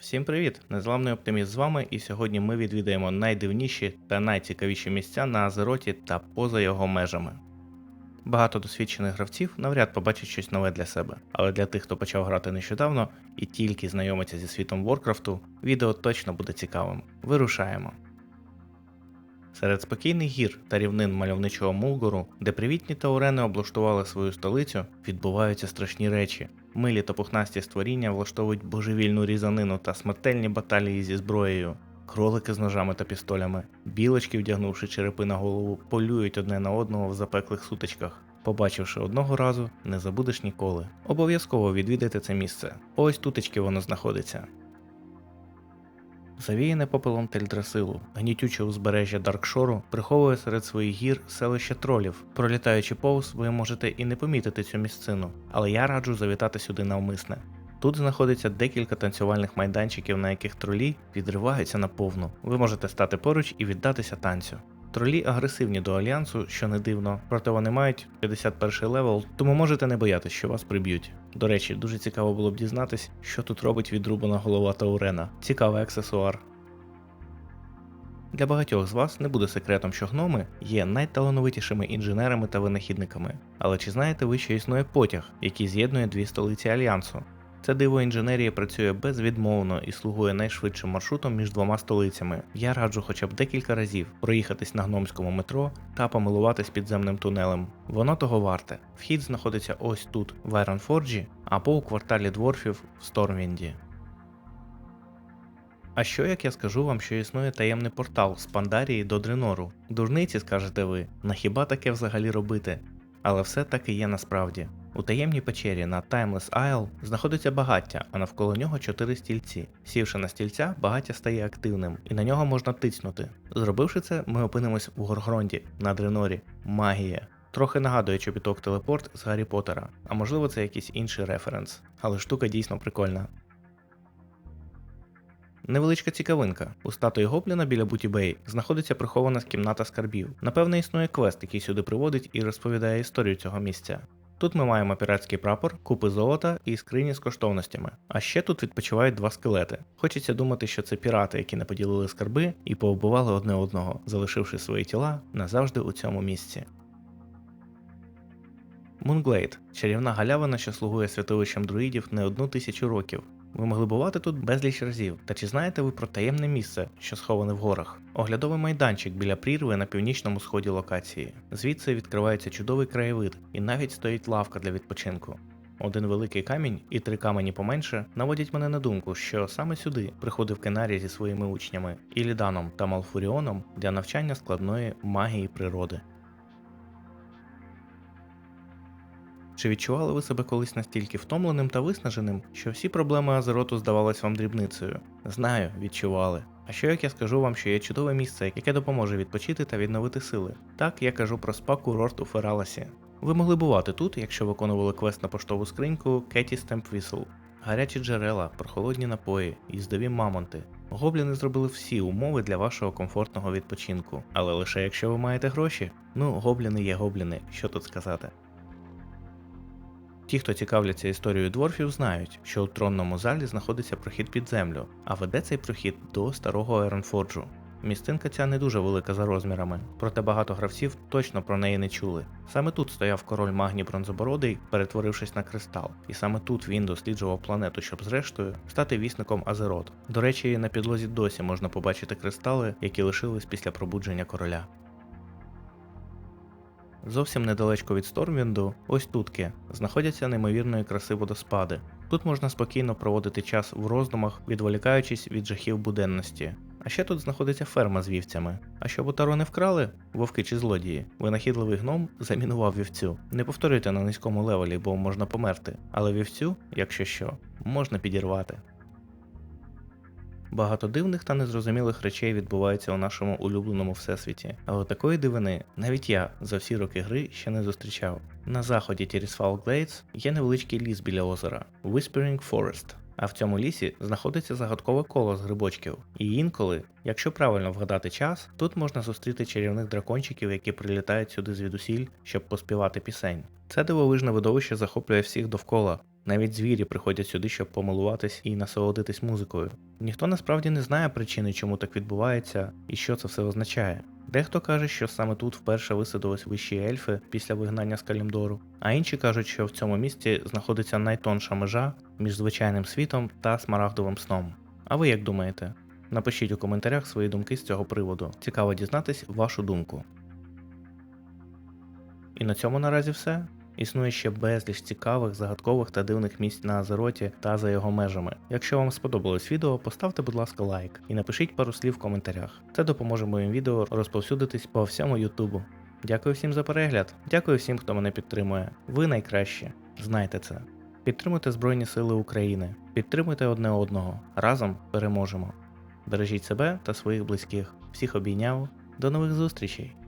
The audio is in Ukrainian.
Всім привіт! Незламний оптиміст з вами, і сьогодні ми відвідаємо найдивніші та найцікавіші місця на Азероті та поза його межами. Багато досвідчених гравців навряд побачать щось нове для себе, але для тих, хто почав грати нещодавно і тільки знайомиться зі світом Воркрафту, відео точно буде цікавим. Вирушаємо. Серед спокійних гір та рівнин мальовничого Мулгору, де привітні таурени облаштували свою столицю, відбуваються страшні речі. Милі та пухнасті створіння влаштовують божевільну різанину та смертельні баталії зі зброєю. Кролики з ножами та пістолями, білочки, вдягнувши черепи на голову, полюють одне на одного в запеклих сутичках. Побачивши одного разу, не забудеш ніколи. Обов'язково відвідайте це місце. Ось тутечки воно знаходиться. Завіяне попелом Тельдрасилу, гнітюче узбережжя Даркшору приховує серед своїх гір селище тролів. Пролітаючи повз, ви можете і не помітити цю місцину, але я раджу завітати сюди навмисне. Тут знаходиться декілька танцювальних майданчиків, на яких тролі відриваються наповну. Ви можете стати поруч і віддатися танцю. Тролі агресивні до альянсу, що не дивно, проте вони мають 51 левел, тому можете не боятися, що вас приб'ють. До речі, дуже цікаво було б дізнатись, що тут робить відрубана голова Таурена. Цікавий аксесуар. Для багатьох з вас не буде секретом, що гноми є найталановитішими інженерами та винахідниками. Але чи знаєте ви, що існує потяг, який з'єднує дві столиці Альянсу? Це диво інженерії працює безвідмовно і слугує найшвидшим маршрутом між двома столицями. Я раджу хоча б декілька разів проїхатись на гномському метро та помилуватись підземним тунелем. Воно того варте. Вхід знаходиться ось тут, в Айронфорджі, або у кварталі дворфів в Стормвінді. А що як я скажу вам, що існує таємний портал з Пандарії до Дренору? Дурниці, скажете ви, на хіба таке взагалі робити? Але все так і є насправді. У таємній печері на Timeless Isle знаходиться багаття, а навколо нього чотири стільці. Сівши на стільця, багаття стає активним, і на нього можна тицнути. Зробивши це, ми опинимось у Горгронді на Дренорі. Магія. Трохи нагадує чобіток телепорт з Гаррі Поттера, а можливо це якийсь інший референс. Але штука дійсно прикольна. Невеличка цікавинка. У статуї Гобліна біля Буті Бей знаходиться прихована кімната скарбів. Напевне, існує квест, який сюди приводить і розповідає історію цього місця. Тут ми маємо піратський прапор, купи золота і скрині з коштовностями. А ще тут відпочивають два скелети. Хочеться думати, що це пірати, які не поділили скарби і повбивали одне одного, залишивши свої тіла назавжди у цьому місці. Мунглейд чарівна галявина, що слугує святовищем друїдів не одну тисячу років. Ви могли бувати тут безліч разів. Та чи знаєте ви про таємне місце, що сховане в горах? Оглядовий майданчик біля прірви на північному сході локації. Звідси відкривається чудовий краєвид, і навіть стоїть лавка для відпочинку. Один великий камінь і три камені поменше наводять мене на думку, що саме сюди приходив Кенарі зі своїми учнями Іліданом та Малфуріоном для навчання складної магії природи. Чи відчували ви себе колись настільки втомленим та виснаженим, що всі проблеми Азероту здавались вам дрібницею? Знаю, відчували. А що як я скажу вам, що є чудове місце, яке допоможе відпочити та відновити сили? Так я кажу про спа курорт у Фераласі. Ви могли бувати тут, якщо виконували квест на поштову скриньку Кеті Стемп Вісл. Гарячі джерела, прохолодні напої, їздові мамонти. Гобліни зробили всі умови для вашого комфортного відпочинку. Але лише якщо ви маєте гроші. Ну, гобліни є гобліни, що тут сказати. Ті, хто цікавляться історією дворфів, знають, що у тронному залі знаходиться прохід під землю, а веде цей прохід до старого Айронфорджу. Містинка ця не дуже велика за розмірами, проте багато гравців точно про неї не чули. Саме тут стояв король магні бронзобородий, перетворившись на кристал, і саме тут він досліджував планету, щоб зрештою стати вісником Азерот. До речі, на підлозі досі можна побачити кристали, які лишились після пробудження короля. Зовсім недалечко від Стормвінду, ось тутки, знаходяться неймовірної краси водоспади. Тут можна спокійно проводити час в роздумах, відволікаючись від жахів буденності. А ще тут знаходиться ферма з вівцями. А щоб отару не вкрали, вовки чи злодії, винахідливий гном замінував вівцю. Не повторюйте на низькому левелі, бо можна померти. Але вівцю, якщо що, можна підірвати. Багато дивних та незрозумілих речей відбувається у нашому улюбленому всесвіті, але такої дивини навіть я за всі роки гри ще не зустрічав. На заході Тірісфал Глейдс є невеличкий ліс біля озера Whispering Forest. А в цьому лісі знаходиться загадкове коло з грибочків. І інколи, якщо правильно вгадати час, тут можна зустріти чарівних дракончиків, які прилітають сюди звідусіль, щоб поспівати пісень. Це дивовижне видовище захоплює всіх довкола. Навіть звірі приходять сюди, щоб помилуватись і насолодитись музикою. Ніхто насправді не знає причини, чому так відбувається і що це все означає. Дехто каже, що саме тут вперше висадились вищі ельфи після вигнання з Калімдору, а інші кажуть, що в цьому місті знаходиться найтонша межа між звичайним світом та смарагдовим сном. А ви як думаєте? Напишіть у коментарях свої думки з цього приводу. Цікаво дізнатись вашу думку. І на цьому наразі все. Існує ще безліч цікавих, загадкових та дивних місць на Азероті та за його межами. Якщо вам сподобалось відео, поставте, будь ласка, лайк і напишіть пару слів в коментарях. Це допоможе моїм відео розповсюдитись по всьому Ютубу. Дякую всім за перегляд. Дякую всім, хто мене підтримує. Ви найкращі. Знайте це. Підтримуйте Збройні Сили України, підтримуйте одне одного. Разом переможемо. Бережіть себе та своїх близьких. Всіх обійняв. До нових зустрічей!